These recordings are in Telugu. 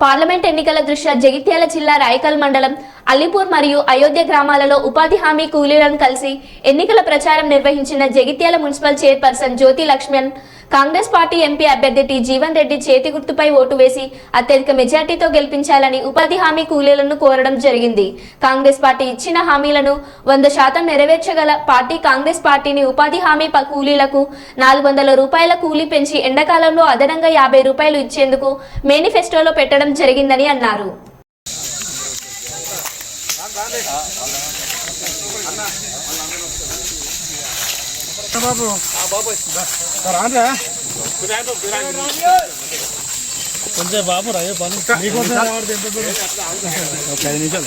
పార్లమెంట్ ఎన్నికల దృష్ట్యా జగిత్యాల జిల్లా రాయకల్ మండలం అల్లిపూర్ మరియు అయోధ్య గ్రామాలలో ఉపాధి హామీ కూలీలను కలిసి ఎన్నికల ప్రచారం నిర్వహించిన Jagtial municipal chairperson Jyothi Laxman Congress party MP అభ్యర్థి టి జీవన్ రెడ్డి చేతి గుర్తుపై ఓటు వేసి అత్యధిక మెజార్టీతో గెలిపించాలని ఉపాధి హామీ కూలీలను కోరడం జరిగింది. కాంగ్రెస్ పార్టీ ఇచ్చిన హామీలను వంద శాతం నెరవేర్చగల పార్టీ కాంగ్రెస్ పార్టీని ఉపాధి హామీ ప- కూలీలకు నాలుగు వందల రూపాయల కూలీ పెంచి ఎండాకాలంలో అదనంగా యాభై రూపాయలు ఇచ్చేందుకు మేనిఫెస్టోలో పెట్టడం జరిగిందని అన్నారు. కొంచెం బాబు రా ఏ పని? రావడం ఎంత దూరం? ఒక ఐదు నిమిషాలు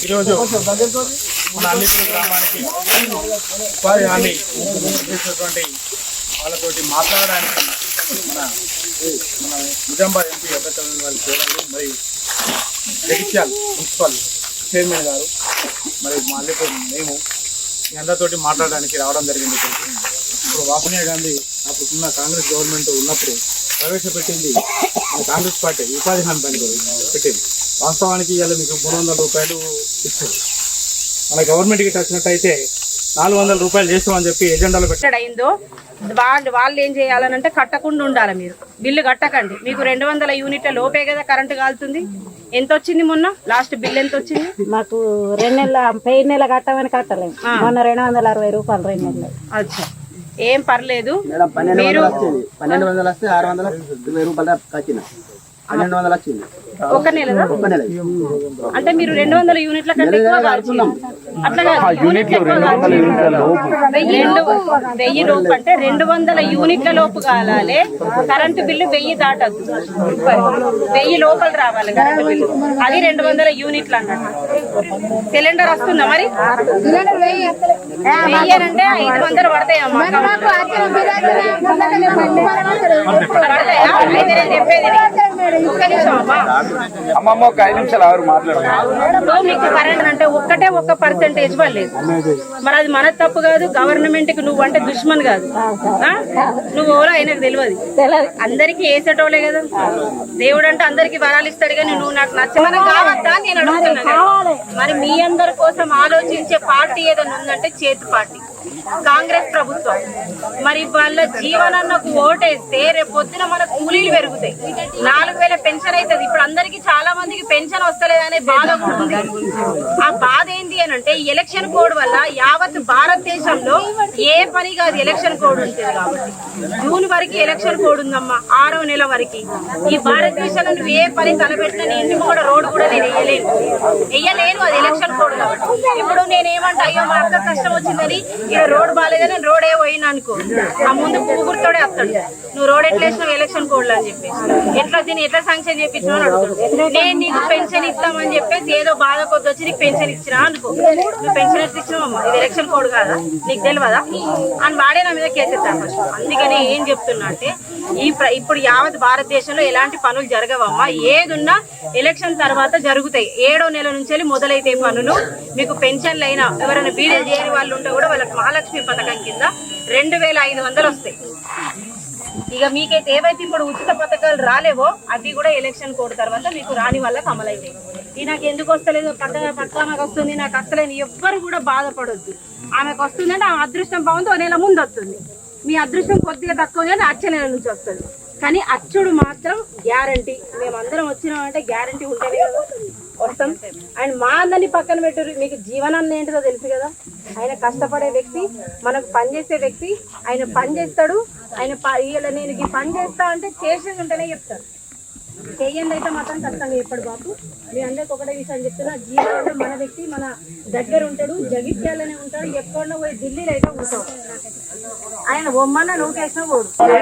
ఈరోజు మన అల్లిపూర్ గ్రామానికి ఉపాధి హామీ చేసినటువంటి వాళ్ళతోటి మాట్లాడడానికి మన మన నిజామాబాద్ ఎంపీ అభ్యర్థులను వాళ్ళు చూడాలి మరియు జగిత్యాల్ మున్సిపల్ చైర్మన్ గారు మరి మా అల్లిపూర్ మేము మీ అందరితోటి మాట్లాడడానికి రావడం జరిగింది. ఇప్పుడు సోనియా గాంధీ అప్పుడున్న కాంగ్రెస్ గవర్నమెంట్ ఉన్నప్పుడు ప్రవేశపెట్టింది. కాంగ్రెస్ పార్టీ ఉపాధి హామీ పని పెట్టింది. వాస్తవానికి ఇవాళ మీకు మూడు వందల రూపాయలు ఇస్తారు మన గవర్నమెంట్కి వచ్చినట్టయితే నాలుగు వందల రూపాయలు చేస్తామని చెప్పి ఎజెండాలో పెట్టి ఎక్కడ అయిందో వాళ్ళు వాళ్ళు ఏం చేయాలనంటే కట్టకుండా ఉండాలి మీరు. బిల్లు కట్టకండి. మీకు రెండు వందల యూనిట్ల లోపే కదా కరెంటు కాలుతుంది. ఎంత వచ్చింది మొన్న? లాస్ట్ బిల్ ఎంత వచ్చింది మాకు రెండు నెలల పెయిన్ నెల కట్టమని కట్టలేము మొన్న రెండు వందల అరవై రూపాయలు రెండు నెలలు అచ్చా. ఏం పర్లేదు. పన్నెండు మీరు వందలు వచ్చింది. పన్నెండు వందలు వస్తే ఆరు వందల ఇరవై రూపాయలు దాకా వచ్చింది పన్నెండు వందలు వచ్చింది. ఒక నెల. అంటే మీరు రెండు వందల యూనిట్ల కంటే ఎక్కువ కాల్చింది. అట్లా కాదు, యూనిట్లు ఎక్కువ కాల్చింది. వెయ్యి రెండు వెయ్యి లోపు అంటే రెండు వందల యూనిట్ల లోపు కాలాలి. కరెంటు బిల్లు వెయ్యి దాటద్దు. వెయ్యి లోపల రావాలి కరెంటు బిల్లు. అది రెండు వందల యూనిట్లు అన్నట్టు సిలిండర్ వస్తుందా మరి? వెయ్యి అంటే ఐదు వందలు పడతాయమ్మా పడతాయా? అయితే నేను చెప్పేది అమ్మమ్మ ఒక ఐదు నిమిషాలు ఆవిడ మాట్లాడుతున్నారు మీకు కరెంట్ అంటే ఒక్కటే ఒక్క పర్సెంటేజ్ పడలేదు మరి అది మన తప్పు కాదు గవర్నమెంట్కి నువ్వు అంటే దుష్మన్ కాదు? నువ్వు ఎవరో ఆయనకు తెలియదు. అందరికి వేసేటోళ్ళే కదా. దేవుడు అంటే అందరికి వరాలు ఇస్తాడు కానీ నువ్వు నాకు నచ్చ మనకు కావద్దా నేను అడుగుతున్నాను. మరి మీ అందరి కోసం ఆలోచించే పార్టీ ఏదైనా ఉందంటే చేతి పార్టీ. కాంగ్రెస్ ప్రభుత్వం. మరి వాళ్ళ జీవనన్నకు ఓటేస్తే రేపు పొద్దున మన కూలీలు పెరుగుతాయి. నాలుగు వేల పెన్షన్ అవుతుంది ఇప్పుడు అందరికి చాలా మందికి పెన్షన్ వస్తలేదనే బాధ కూడా ఉంది. ఆ బాధ ఏంటి అని అంటే ఎలక్షన్ కోడ్ వల్ల యావత్ భారతదేశంలో ఏ పని కాదు ఎలక్షన్ కోడ్ ఉంటుంది కాబట్టి. జూన్ వరకు ఎలక్షన్ కోడ్ ఉందమ్మా ఆరో నెల వరకు. ఈ భారతదేశంలో నువ్వు ఏ పని తలపెట్టినా నేను కూడా రోడ్డు కూడా నేను వేయలేను. వేయలేను అది ఎలక్షన్ కోడ్ కాబట్టి. ఇప్పుడు నేనేమంటా అయ్యో మా అక్క కష్టం వచ్చిందని ఇక్కడ రోడ్డు బాగాలేదని రోడే పోయినా అనుకో. ఆ ముందు పూగురుతోడే వస్తాడు నువ్వు రోడ్ ఎట్లా వేసినావు ఎలక్షన్ కోడ్ అని చెప్పేసి. ఎట్లా దీన్ని ఎట్లా శాంక్షన్ చేపించినావు నేను నీకు పెన్షన్ ఇస్తామని చెప్పేసి ఏదో బాధ కొద్ది వచ్చి నీకు పెన్షన్ ఇచ్చినా అనుకో. నువ్వు పెన్షన్ ఎట్లా ఇచ్చినావమ్మా? ఇది ఎలక్షన్ కోడ్ కాదా? నీకు తెలియదా అని వాడే నా మీద కేసెత్తాను ఫస్ట్ అందుకని ఏం చెప్తున్నా అంటే ఈ ఇప్పుడు యావత్ భారతదేశంలో ఎలాంటి పనులు జరగవమ్మా? ఏదున్నా ఎలక్షన్ తర్వాత జరుగుతాయి. ఏడో నెల నుంచి వెళ్ళి మొదలైతే పనులు. మీకు పెన్షన్లు అయినా ఎవరైనా బీడీలు చేయని వాళ్ళు ఉంటే కూడా వాళ్ళకి మహాలక్ష్మి పథకం కింద రెండు వేల ఐదు వందలు వస్తాయి. ఇక మీకైతే ఏవైతే ఇప్పుడు ఉచిత పథకాలు రాలేవో అవి కూడా ఎలక్షన్ కోడ్ తర్వాత మీకు రాని వాళ్ళకి అమలైతాయి. ఈ నాకు ఎందుకు వస్తలేదు? పక్క పక్క నాకు వస్తుంది నాకు వస్తలేదు ఎవ్వరు కూడా బాధపడొద్దు. ఆమెకు వస్తుందంటే ఆమె అదృష్టం బాగుంది ఓ నెల ముందు వస్తుంది. మీ అదృష్టం కొద్దిగా తక్కువ కానీ అచ్చ నెల నుంచి వస్తుంది. కానీ అచ్చుడు మాత్రం గ్యారంటీ మేమందరం వచ్చినామంటే గ్యారంటీ ఉంటేనే కదా వస్తాం. అండ్ మా అందరినీ పక్కన పెట్టరు మీకు జీవనాన్ని ఏంటిదో తెలుసు కదా. ఆయన కష్టపడే వ్యక్తి మనకు పని చేసే వ్యక్తి ఆయన పని చేస్తాడు ఆయన ప- ఇవాళ నేను ఈ పని చేస్తా అంటే చేసేది ఉంటేనే చెప్తాడు చెయ్యండి అయితే మాత్రం ఖచ్చితంగా చెప్పాడు బాబు మీ అందరికి ఒకటే విషయం చెప్తున్నా జీవితంలో మన వ్యక్తి మన దగ్గర ఉంటాడు జగిత్యాలనే ఉంటాడు ఎక్కడో పోయి ఢిల్లీలో అయితే ఉంటాడు. ఆయన బొమ్మన్న నూకేసిన పోడు. ఏ